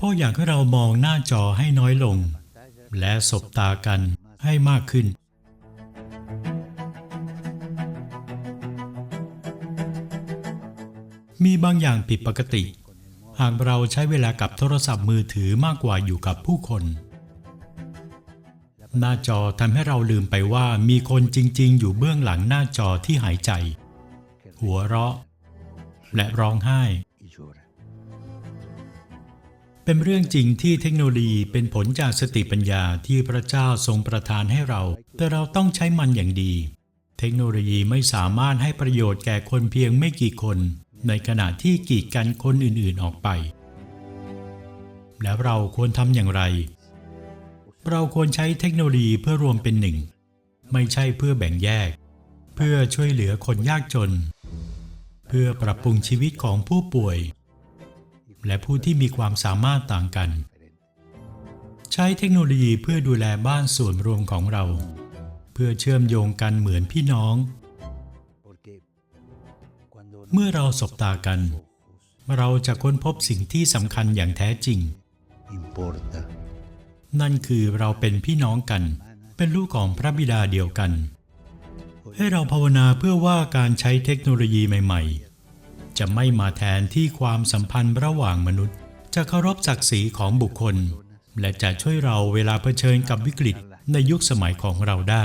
พ่ออยากให้เรามองหน้าจอให้น้อยลง และสบตากันให้มากขึ้น มีบางอย่างผิดปกติ หากเราใช้เวลากับโทรศัพท์มือถือมากกว่าอยู่กับผู้คน หน้าจอทำให้เราลืมไปว่ามีคนจริง ๆ อยู่เบื้องหลังหน้าจอที่หายใจ หัวเราะ และร้องไห้ เป็นเรื่องจริงที่เทคโนโลยีเป็นผลจากสติปัญญาที่พระเจ้าทรงประทานให้เรา แต่เราต้องใช้มันอย่างดี เทคโนโลยีไม่สามารถให้ประโยชน์แก่คนเพียงไม่กี่คน ในขณะที่กีดกันคนอื่นๆออกไป แล้วเราควรทำอย่างไร เราควรใช้เทคโนโลยีเพื่อรวมเป็นหนึ่ง ไม่ใช่เพื่อแบ่งแยก เพื่อช่วยเหลือคนยากจน เพื่อปรับปรุงชีวิตของผู้ป่วย และผู้ที่มีความสามารถต่างกัน ใช้เทคโนโลยีเพื่อดูแลบ้านส่วนรวมของเรา เพื่อเชื่อมโยงกันเหมือนพี่น้อง Porque cuando เมื่อเราสบตากัน เราจะค้นพบสิ่งที่สำคัญอย่างแท้จริง importa นั่นคือเราเป็นพี่น้องกัน เป็นลูกของพระบิดาเดียวกัน ให้เราภาวนาเพื่อว่าการใช้เทคโนโลยีใหม่ ๆ จะไม่มาแทนที่ความสัมพันธ์ระหว่างมนุษย์ จะเคารพศักดิ์ศรีของบุคคล และจะช่วยเราเวลาเผชิญกับวิกฤตในยุคสมัยของเราได้